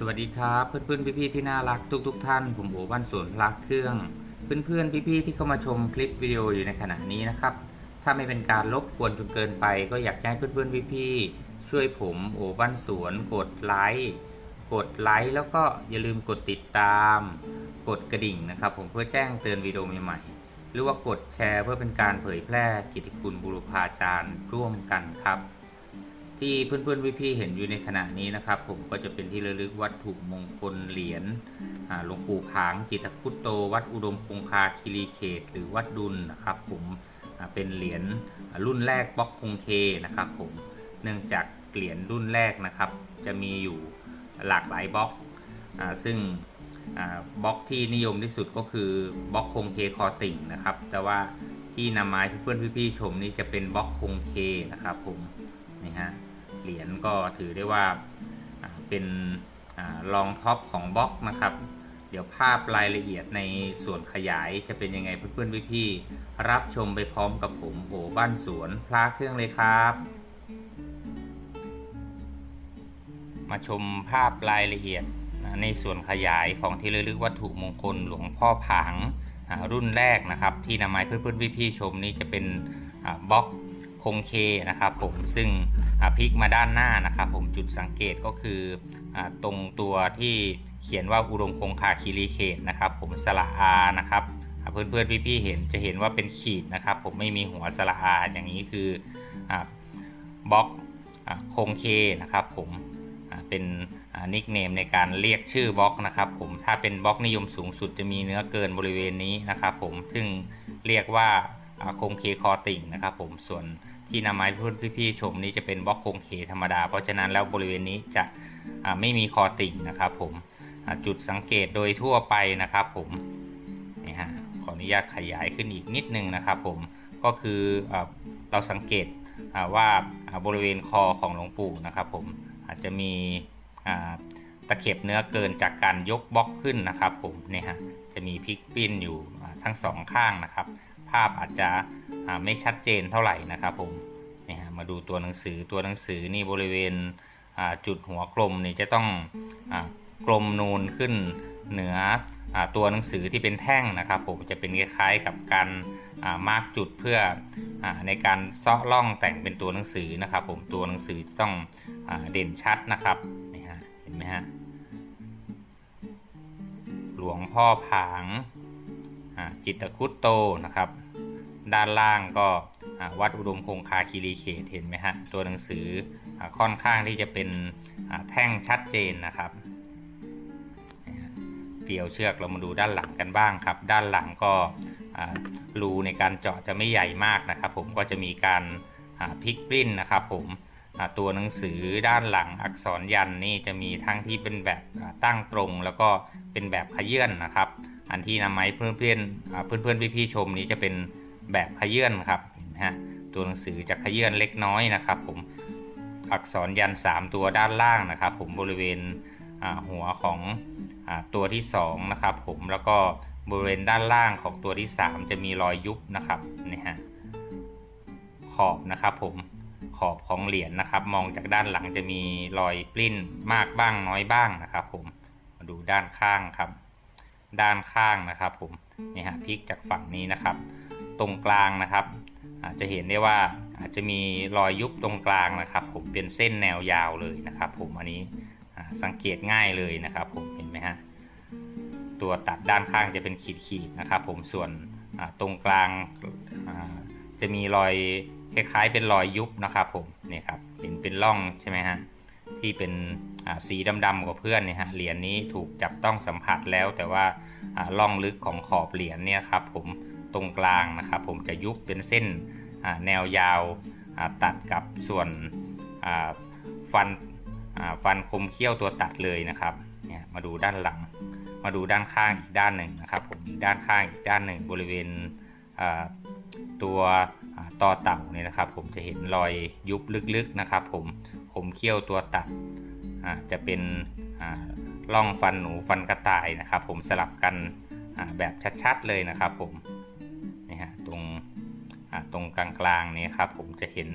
สวัสดีครับ เพื่อนๆพี่ๆที่น่ารักทุกๆทท่าน ผมโอบ้านสวนพลักเครื่อง เพื่อนๆพี่ๆที่เข้ามาชมคลิปวิดีโออยู่ในขณะนี้นะครับ ถ้าไม่เป็นการรบกวนจนเกินไป ก็อยากจะให้เพื่อนๆพี่ๆช่วยผมโอบ้านสวน กดไลค์กดไลค์แล้วก็อย่าลืมกดติดตาม กดกระดิ่งนะครับ ผมเพื่อแจ้งเตือนวิดีโอใหม่ๆหรือว่ากดแชร์เพื่อเป็นการเผยแพร่กิตติคุณบุรุพาจารย์ร่วมกันครับ ที่เพื่อนๆพี่ๆเห็นอยู่ในขณะนี้นะครับ ผมก็จะเป็นที่ระลึกวัตถุมงคลเหรียญหลวงปู่ผางจิตคุตโต วัดอุดมคงคาคีรีเขต หรือวัดดุลนะครับ ผมเป็นเหรียญรุ่นแรกบล็อกคงเคนะครับผมเนื่องจากเหรียญรุ่นแรกนะครับ จะมีอยู่หลากหลายบล็อกซึ่งบล็อกที่นิยมที่สุดก็คือบล็อกคงเคคอติ่งนะครับ แต่ว่าที่นำมาให้เพื่อนๆพี่ๆชมนี่จะเป็นบล็อกคงเคนะครับผมนี่ฮะ เหรียญก็ถือได้ว่าเป็นรองท็อปของบล็อกนะครับ เดี๋ยวภาพรายละเอียดในส่วนขยายจะเป็นยังไงเพื่อนๆพี่ๆรับชมไปพร้อมกับผมโอบ้านสวนพลาเครื่องเลยครับ มาชมภาพรายละเอียดในส่วนขยายของที่ระลึกวัตถุมงคลหลวงพ่อผางรุ่นแรกนะครับ ที่นำมาให้เพื่อนๆพี่ๆชมนี่จะเป็นบล็อก คงเคนะครับผมซึ่งพลิกมาด้านหน้านะครับผมจุดสังเกตก็คืออตรงตัวที่เขียนว่าอุดมคงคาคีรีเขตนะครับผมสระอานะครับอ่าเพื่อนๆพี่ๆเห็นจะเห็นว่าเป็นขีดนะครับผมไม่มีหัวสระอาอย่างนี้คืออบล็อกอคงเคนะครับผมเป็นนิกเนมในการเรียกชื่อบล็อกนะครับผมถ้าเป็นบล็อกนิยมสูงสุดจะมีเนื้อเกินบริเวณนี้นะครับผมซึ่งเรียกว่า อาคงเคคอติ่งนะครับผมส่วนที่นำมาให้เพื่อนพี่ๆชมนี้จะเป็นบล็อกโครงเคธรรมดา เพราะฉะนั้นแล้วบริเวณนี้จะไม่มีคอติ่งนะครับผมจุดสังเกตโดยทั่วไปนะครับผมนี่ฮะขออนุญาตขยายขึ้นอีกนิดนึงนะครับผมก็คือเราสังเกตว่าบริเวณคอของหลวงปู่นะครับผมอาจจะมีตะเข็บเนื้อเกินจากการยกบล็อกขึ้นนะครับผมนี่ฮะจะมีพลิกปิ้นอยู่ทั้งสองข้างนะครับ ภาพอาจจะไม่ชัดเจนเท่าไหร่นะครับผมนี่ฮะมาดูตัวหนังสือตัวหนังสือนี่บริเวณจุดหัวกลมนี่จะต้องอกลมนูนขึ้นเหนืออตัวหนังสือที่เป็นแท่งนะครับผมจะเป็นคล้ายๆกับการมาร์กจุดเพื่ออในการซาะล่องแต่งเป็นตัวหนังสือนะครับ ผมตัวหนังสือจะต้องอเด่นชัดนะครับนี่ฮะเห็นไหมฮะหลวงพ่อผาง จิตคุตโตนะครับ ด้านล่างก็วัดอุดมคงคาคีรีเขตเห็นไหมฮะตัวหนังสือค่อนข้างที่จะเป็นแท่งชัดเจนนะครับเกี่ยวเชือกเรามาดูด้านหลังกันบ้างครับ ด้านหลังก็รูในการเจาะจะไม่ใหญ่มากนะครับ ผมก็จะมีการพลิกปริ้นนะครับ ผมตัวหนังสือด้านหลังอักษรยันนี่จะมีทั้งที่เป็นแบบตั้งตรง แล้วก็เป็นแบบขยื่นนะครับ อันที่นำมาให้เพื่อนเพื่อนเพื่อนเพื่อนพี่ๆชมนี้จะเป็นแบบขยื่นครับเห็นไหมฮะตัวหนังสือจะขยื่นเล็กน้อยนะครับผมอักษรยัน 3 ตัวด้านล่างนะครับ ผมบริเวณหัวของอตัวที่2นะครับผมแล้วก็บริเวณด้านล่างของตัวที่ 3 จะมีรอยยุบนะครับนี่ฮะขอบนะครับผมขอบของเหรียญนนะครับ มองจากด้านหลังจะมีรอยปลิ้นมากบ้างน้อยบ้างนะครับ ผมมาดูด้านข้างครับ ด้านข้างนะครับผมนี่ฮะพลิกจากฝั่งนี้นะครับ ตรงกลางนะครับ อาจจะเห็นได้ว่าอาจจะมีรอยยุบตรงกลางนะครับ ผมเป็นเส้นแนวยาวเลยนะครับ ผมอันนี้สังเกตง่ายเลยนะครับ ผมเห็นไหมฮะตัวตัดด้านข้างจะเป็นขีดๆนะครับ ผมส่วนตรงกลางจะมีรอยคล้ายๆเป็นรอยยุบนะครับ ผมนี่ครับเห็นเป็นร่องใช่ไหมฮะที่เป็น สีดำๆกว่าเพื่อนเนี่ยฮะเหรียญนี้ถูกจับต้องสัมผัสแล้วแต่ว่าล่องลึกของขอบเหรียญเนี่ยครับผมตรงกลางนะครับผมจะยุบเป็นเส้นแนวยาวตัดกับส่วนฟันฟันคมเขี้ยวตัวตัดเลยนะครับเนี่ยมาดูด้านหลัง มาดูด้านข้างอีกด้านหนึ่งนะครับผมอีกด้านข้างอีกด้านหนึ่งบริเวณตัวต่อเต่าเนี่ยนะครับ ผมจะเห็นรอยยุบลึกๆนะครับ ผมคมเขี้ยวตัวตัด จะเป็นร่องฟันหนูฟันกระต่ายนะครับ ผมสลับกันแบบชัดๆเลยนะครับ ผมนี่ฮะตรงตรงกลางๆนี่ครับ ผมจะเห็น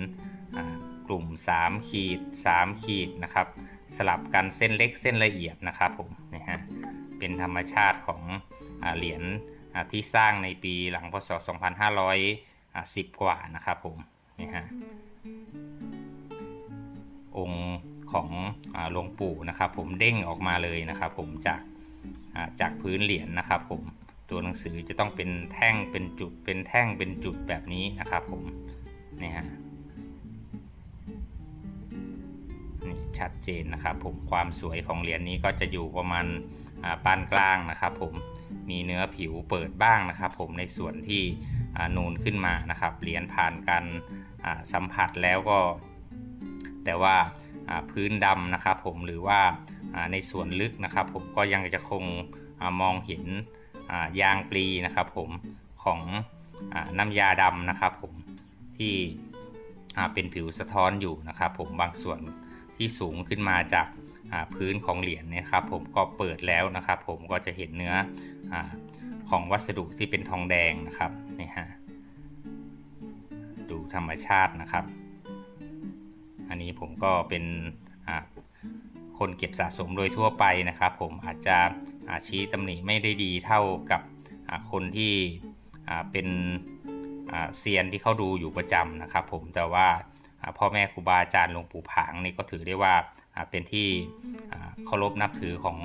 กลุ่ม 3 ขีด 3 ขีดนะครับ สลับกันเส้นเล็กเส้นละเอียดนะครับผมนี่ฮะเป็นธรรมชาติของอเหรียญที่สร้างในปีหลังพศ 2510 กว่านะครับผมนี่ฮะองค์ ของหลวงปู่นะครับ ผมเด้งออกมาเลยนะครับ ผมจากจากพื้นเหรียญนะครับผมตัวหนังสือจะต้องเป็นแท่งเป็นจุดเป็นแท่งเป็นจุดแบบนี้นะครับผมนี่ฮะนี่ชัดเจนนะครับผมความสวยของเหรียญนี้ก็จะอยู่ประมาณปานกลางนะครับผมมีเนื้อผิวเปิดบ้างนะครับผมในส่วนที่นูนขึ้นมานะครับเหรียญผ่านการสัมผัสแล้วก็ แต่ว่า พื้นดำนะครับผมหรือว่าในส่วนลึกนะครับ ผมก็ยังจะคงอมองเห็นยางปลีนะครับ ผมของอน้ำยาดำนะครับผมที่เป็นผิวสะท้อนอยู่นะครับ ผมบางส่วนที่สูงขึ้นมาจากพื้นของเหรียญนี่ยครับ ผมก็เปิดแล้วนะครับ ผมก็จะเห็นเนื้ออของวัสดุที่เป็นทองแดงนะครับนี่ฮะดูธรรมชาตินะครับ อันนี้ผมก็เป็นคนเก็บสะสมโดยทั่วไปนะครับ ผมอาจจะชี้ตำหนิไม่ได้ดีเท่ากับคนที่เป็นเซียนที่เขาดูอยู่ประจำนะครับ ผมแต่ว่าพ่อแม่ครูบาอาจารย์หลวงปู่ผางนี่ก็ถือได้ว่าเป็นที่เคารพนับถือของ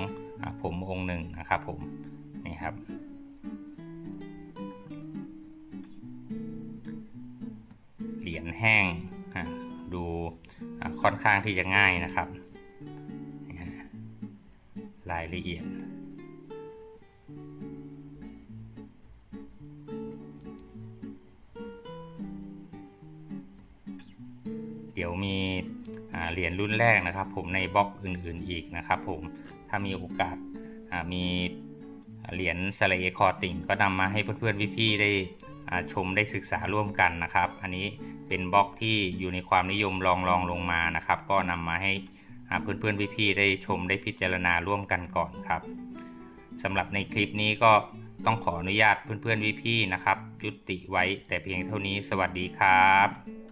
ผมองค์หนึ่งนะครับ ผมนี่ครับเหรียญแห้งดู ค่อนข้างที่จะง่ายนะครับ รายละเอียด เดี๋ยวมีเหรียญรุ่นแรกนะครับผมในบล็อกอื่นๆอีกนะครับผมถ้ามีโอกาสมีเหรียญสเลคอติ่งก็นำมาให้เพื่อนๆพี่ๆได้ ชมได้ศึกษาร่วมกันนะครับ อันนี้เป็นบล็อกที่อยู่ในความนิยมลองลองลงมานะครับ ก็นำมาให้อ่าเพื่อนๆพี่ๆได้ชมได้พิจารณาร่วมกันก่อนครับสำหรับในคลิปนี้ก็ต้องขออนุญาตเพื่อนๆพี่ๆนะครับ ยุติไว้แต่เพียงเท่านี้สวัสดีครับ